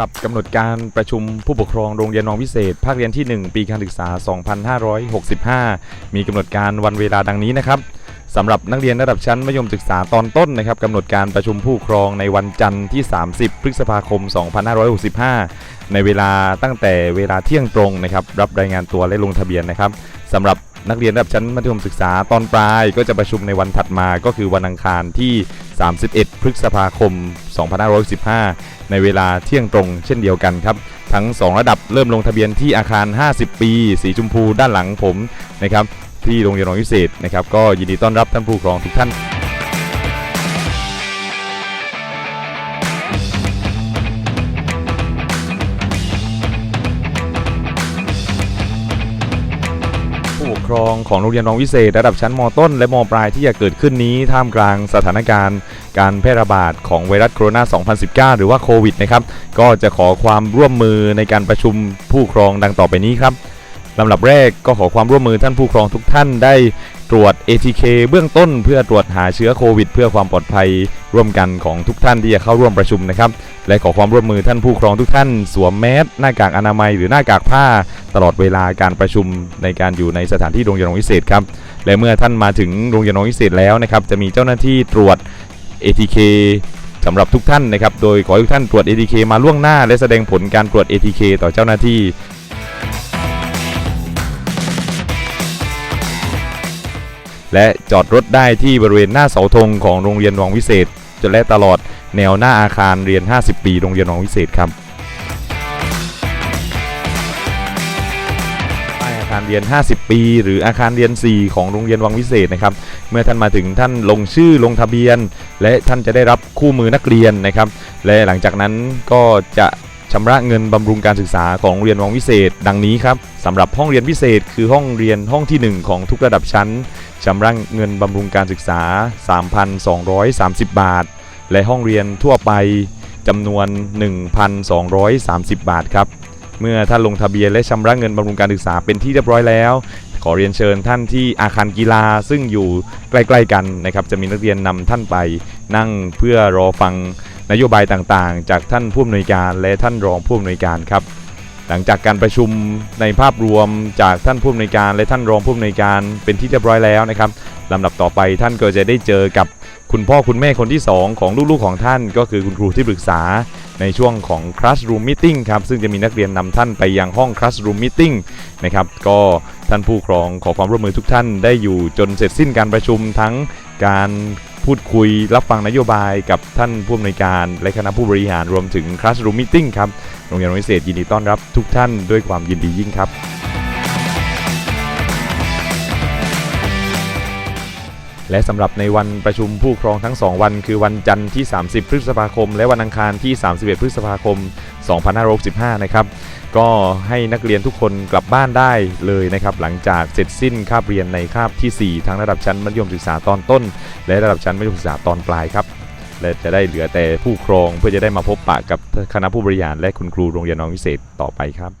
หรับกำหนดการประชุมผู้ปกครองโรงเรียนน้องพิเศษ ภาคเรียนที่ 1 ปีการศึกษา 2565 มีกำหนดการวันเวลาดังนี้นะครับสำหรับนักเรียนระดับชั้นมัธยมศึกษาตอนต้นนะครับกำหนดการประชุมผู้ปกครองในวันจันทร์ที่ 30 พฤษภาคม 2565 ในเวลาตั้งแต่เวลาเที่ยงตรงนะครับรับรายงานตัวและลงทะเบียนนะครับสำหรับนักเรียนระดับชั้นมัธยมศึกษาตอนปลายก็จะประชุมในวันถัดมาก็คือวันอังคารที่ 31 พฤษภาคม 2565 ในเวลาเที่ยงตรงเช่นเดียวกันครับ ทั้ง 2 ระดับเริ่มลงทะเบียนที่อาคาร 50 ปี สีชมพูด้านหลังผมนะครับที่โรงเรียนรองพิเศษนะครับก็ยินดีต้อนรับท่านผู้ปกครองทุกท่าน ผู้ปกครองของโรงเรียนรองวิเศษ ระดับชั้นมต้น และมปลายที่จะเกิดขึ้นนี้ท่ามกลางสถานการณ์ การแพร่ระบาดของไวรัสโคโรนา 2019 หรือว่าโควิดนะครับก็จะขอความร่วมมือในการประชุมผู้ปกครองดังต่อไปนี้ครับลำดับแรกก็ขอความร่วมมือท่านผู้ปกครองทุกท่านได้ ตรวจ ATK เบื้องต้นเพื่อตรวจหาเชื้อโควิด เพื่อความปลอดภัยร่วมกันของทุกท่านที่จะเข้าร่วมประชุมนะครับ และขอความร่วมมือท่านผู้ครองทุกท่าน สวมแมสหน้ากากอนามัยหรือหน้ากากผ้า ตลอดเวลาการประชุมในการอยู่ในสถานที่โรงเรียนรงวิเศษครับและเมื่อท่านมาถึงโรงเรียนรงวิเศษแล้วนะครับจะมีเจ้าหน้าที่ตรวจ ATK สำหรับทุกท่านนะครับ โดยขอให้ทุกท่านตรวจ ATK มาล่วงหน้า และแสดงผลการตรวจ ATK ต่อเจ้าหน้าที่ และจอดรถได้ที่บริเวณหน้าเสาธงของโรงเรียนวังวิเศษจนและตลอดแนวหน้าอาคารเรียน 50 ปีโรงเรียนวังวิเศษครับป้าอาคารเรียน 50 ปี หรืออาคารเรียน 4 ของโรงเรียนวังวิเศษนะครับ เมื่อท่านมาถึงท่านลงชื่อลงทะเบียน และท่านจะได้รับคู่มือนักเรียนนะครับ และหลังจากนั้นก็จะชำระเงินบำรุงการศึกษาของโรงเรียนวังวิเศษ ดังนี้ครับสำหรับห้องเรียนพิเศษ คือห้องเรียนห้องที่ 1 ของทุกระดับชั้น ชำระเงินบำรุงการศึกษา 3,230 บาท และห้องเรียนทั่วไปจำนวน 1,230 บาทครับ เมื่อท่านลงทะเบียนและชำระเงินบำรุงการศึกษาเป็นที่เรียบร้อยแล้ว ขอเรียนเชิญท่านที่อาคารกีฬาซึ่งอยู่ใกล้ๆกันนะครับ จะมีนักเรียนนำท่านไปนั่งเพื่อรอฟังนโยบายต่างๆ จากท่านผู้อำนวยการและท่านรองผู้อำนวยการครับ หลังจากการประชุมในภาพรวมจากท่านผู้อำนวยการและท่านรองผู้อำนวยการเป็นที่เรียบร้อยแล้วนะครับลำดับต่อไปท่านก็จะได้เจอกับคุณพ่อคุณแม่คนที่ 2 ของลูกๆของท่าน ก็คือคุณครูที่ปรึกษาในช่วงของ classroom meeting ครับซึ่งจะมีนักเรียนนำท่านไปยังห้อง classroom meeting นะครับก็ท่านผู้ครองขอความร่วมมือทุกท่านได้อยู่จนเสร็จสิ้นการประชุมทั้งการ พูดคุยรับฟังนโยบายกับท่านผู้อำนวยการ และคณะผู้บริหารรวมถึง classroom meeting ครับโรงเรียนวิเศษยินดีต้อนรับทุกท่านด้วยความยินดียิ่งครับ และสำหรับในวันประชุมผู้ครองทั้ง 2 วัน คือวันจันทร์ที่ 30 พฤษภาคม และวันอังคารที่ 31 พฤษภาคม 2565 นะครับ ก็ให้นักเรียนทุกคนกลับบ้านได้เลยนะครับ หลังจากเสร็จสิ้นคาบเรียนในคาบทีสี่4 ทั้งระดับชั้นมัธยมศึกษาตอนต้น และระดับชั้นมัธยมศึกษาตอนปลายครับและจะได้เหลือแต่ผู้ครองเพื่อจะได้มาพบปะกับคณะผู้บริหารและคุณครูโรงเรียนน้องวิเศษต่อไปครับ